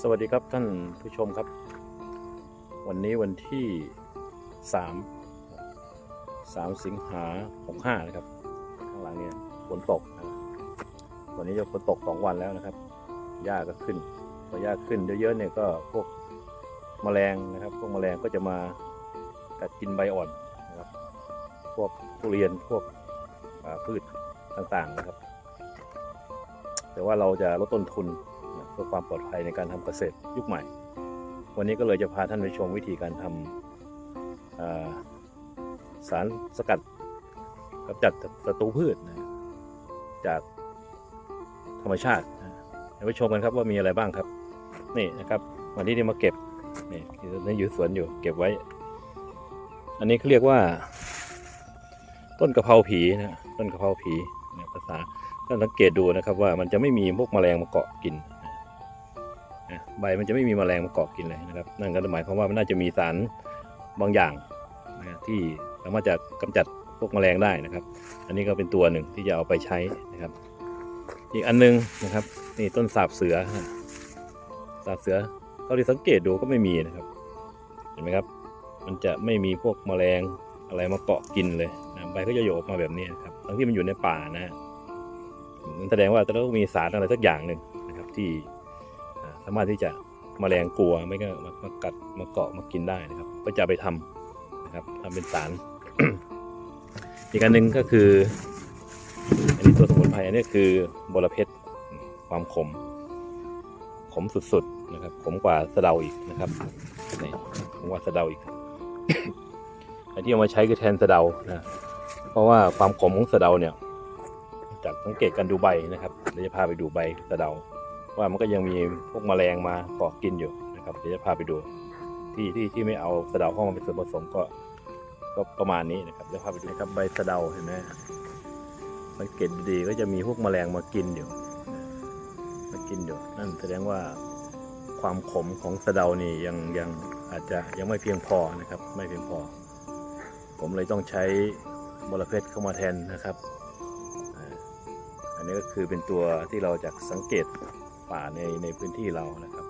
สวัสดีครับท่านผู้ชมครับ วันนี้วันที่สามสามสิงหาหกห้านะครับ ข้างหลังเนี่ยฝนตกนะวันนี้จะฝนตกสองวันแล้วนะครับหญ้าก็ขึ้นพอหญ้าขึ้นเยอะๆเนี่ยก็พวกแมลงนะครับ พวกแมลงก็จะมากัดกินใบอ่อนนะครับ พวกทุเรียนพวกพืชต่างๆนะครับ แต่ว่าเราจะลดต้นทุน พื่อความปลอดภัยในการทำเกษตรยุคใหม่ วันนี้ก็เลยจะพาท่านไปชมวิธีการทำอ่าสารสกัดกำจัดศัตรูพืชนะจากธรรมชาติเดี๋ยวไปชมกันครับว่ามีอะไรบ้างครับ นี่นะครับ วันนี้นี่มาเก็บนี่นี่อยู่สวนอยู่เก็บไว้ อันนี้เขาเรียกว่า ต้นกะเพราผีนะต้นกะเพราผีภาษาถ้าสังเกตดูนะครับว่ามันจะไม่มีพวกแมลงมาเกาะกิน ใบมันจะไม่มีแมลงมาเกาะกินเลยนะครับ นั่นก็หมายความว่ามันน่าจะมีสารบางอย่างนะที่สามารถจะกำจัดพวกแมลงได้นะครับ อันนี้ก็เป็นตัวหนึ่งที่จะเอาไปใช้นะครับ อีกอันนึงนะครับนี่ต้นสาบเสือสาบเสือเราที่สังเกตดูก็ไม่มีนะครับ เห็นไหมครับ มันจะไม่มีพวกแมลงอะไรมาเกาะกินเลยนะใบก็จะโยกมาแบบนี้นะครับ ทั้งที่มันอยู่ในป่านะนั่นแสดงว่าจะต้องมีสารอะไรสักอย่างหนึ่งนะครับที่ สามารถที่จะมแมลงกลัวไม่ก็มามากัดมาเกาะมากินได้นะครับ ก็จะไปทำนะครับทำเป็นสาร อีกอันหนึ่งก็คือ อันนี้ตัวสมุนไพรอันนี้คือบรเพชรความขม ขมสุดๆนะครับ ขมกว่าสะเดาอีกนะครับนี่ขมกว่าสะเดาอีกอันที่เอามาใช้คือแทนสะเดานะเพราะว่าความขมของสะเดาเนี่ยจากสังเกตการดูใบนะครับเดี๋ยวจะพาไปดูใบสะเดา ว่ามันก็ยังมีพวกแมลงมาเกาะกินอยู่นะครับเดี๋ยวจะพาไปดูที่ที่ที่ไม่เอาสะเดาเข้ามาเป็นส่วนผสมก็ก็ประมาณนี้นะครับเดี๋ยวพาไปดูนะครับใบสะเดาเห็นไหมสังเกตดีก็จะมีพวกแมลงมากินอยู่มากินอยู่นั่นแสดงว่าความขมของสะเดานี่ยังยังอาจจะยังไม่เพียงพอนะครับ ไม่เพียงพอ ผมเลยต้องใช้บรเพชรเข้ามาแทนนะครับ อันนี้ก็คือเป็นตัวที่เราจากสังเกต ป่าในในพื้นที่เรานะครับ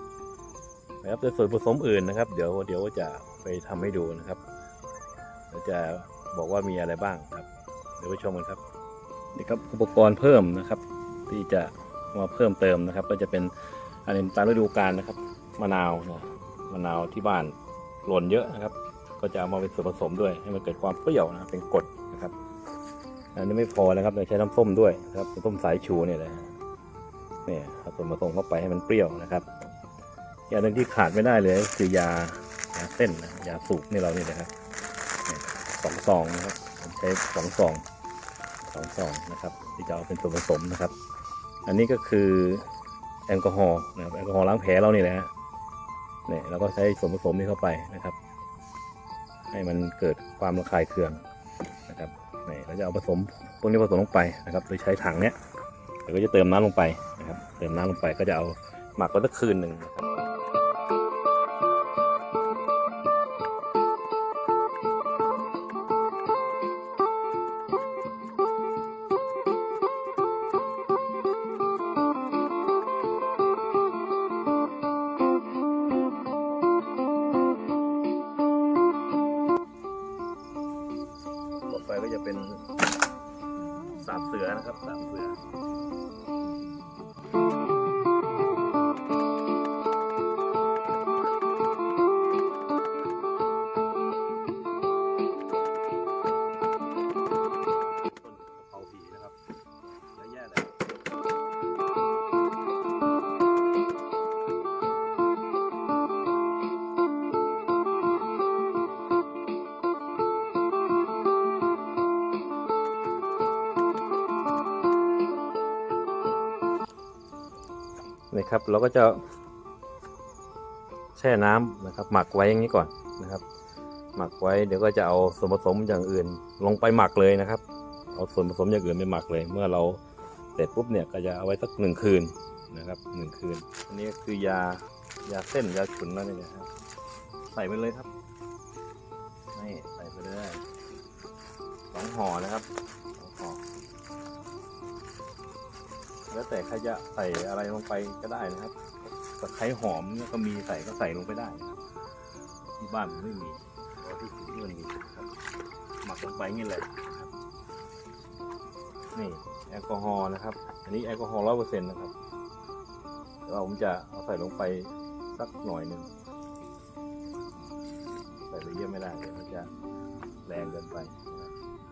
นะครับแต่ส่วนผสมอื่นนะครับ เดี๋ยวเดี๋ยวจะไปทำให้ดูนะครับเดี๋ยวจะบอกว่ามีอะไรบ้างครับ เดี๋ยวไปชมกันครับนี่ครับอุปกรณ์เพิ่มนะครับ ที่จะมาเพิ่มเติมนะครับ ก็จะเป็นอันนี้ตามฤดูกาลนะครับมะนาวนะมะนาวที่บ้านหล่นเยอะนะครับ ก็จะเอามาเป็นส่วนผสมด้วย ให้มันเกิดความเปรี้ยวนะเป็นกรดนะครับ อันนี้ไม่พอนะครับเราใช้น้ำส้มด้วยนะครับน้ำส้มสายชูเนี่ยแหละ เนี่ยเอาส่วนผสมเข้าไปให้มันเปรี้ยวนะครับอย่างหนึ่งที่ขาดไม่ได้เลยคือยายาเส้นนะยาสูบนี่เราเนี่ยนะครับสองซองนะครับผมใช้สองซองสองซองนะครับ ที่จะเอาเป็นส่วนผสมนะครับ อันนี้ก็คือแอลกอฮอล์นะครับแอลกอฮอล์ล้างแผลเรานี่แหละฮะเนี่ยเราก็ใช้ส่วนผสมนี้เข้าไปนะครับ ให้มันเกิดความระคายเคืองนะครับนี่เราจะเอาผสมพวกนี้ผสมลงไปนะครับ โดยใช้ถังเนี้ย เดี๋ยวก็จะเติมน้ำลงไปนะครับเติมน้ำลงไปก็จะเอาหมักไว้สักคืนหนึ่งนะครับต่อไปก็จะเป็น สาบเสือนะครับสาบเสือ นี่ครับ เราก็จะแช่น้ำนะครับ หมักไว้อย่างนี้ก่อนนะครับ หมักไว้เดี๋ยวก็จะเอาส่วนผสมอย่างอื่น ลงไปหมักเลยนะครับ เอาส่วนผสมอย่างอื่นไปหมักเลย เมื่อเราเสร็จปุ๊บเนี่ยก็จะเอาไว้สักหนึ่งคืนนะครับหนึ่งคืน อันนี้คือยายาเส้นยาฉุนนั่นเองนะครับใส่ไปเลยครับนี่ใส่ไปเลยสองห่อนะครับ แล้วแต่ใครจะใส่อะไรลงไปก็ได้นะครับตะไคร้หอมเนี่ยก็มีใส่ก็ใส่ลงไปได้ครับที่บ้านผมไม่มีเพราะที่ที่มันมีครับหมักลงไปนี่เลยนะครับนี่แอลกอฮอล์นะครับ อันนี้แอลกอฮอล์ร้อยเปอร์เซ็นต์นะครับแต่ว่าผมจะเอาใส่ลงไปสักหน่อยหนึ่งใส่ไปเยอะไม่ได้เดี๋ยวมันจะแรงเกินไป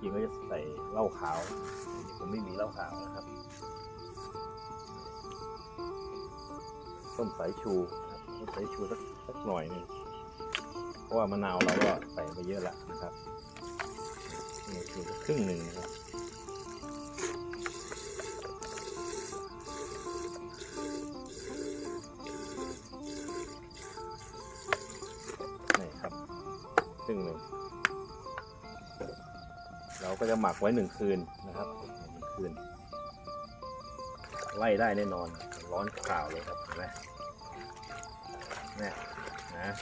จริงก็จะใส่เหล้าขาวผมไม่มีเหล้าขาวนะครับ ต้นสายชูต้นสายชูสักสักหน่อยหนึงเพราะว่ามะนาวเราก็ใส่ไปเยอะแล้วนะครับนี่คือครึ่งหนึ่งนะครับนี่ครับครึ่งหนึ่งเราก็จะหมักไว้หนึ่งคืนนะครับหนึ่งคืนไล่ได้แน่นอน ร้อนข่าวเลยครับเห็นไหมเนี่ยนะ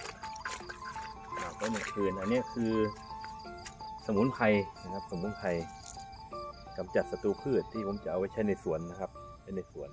หมักไว้หนึ่งคืนอันนี้คือ สมุนไพรนะครับสมุนไพรกำจัดศัตรูพืชที่ผมจะเอาไว้ใช้ในสวนนะครับใช้ในสวน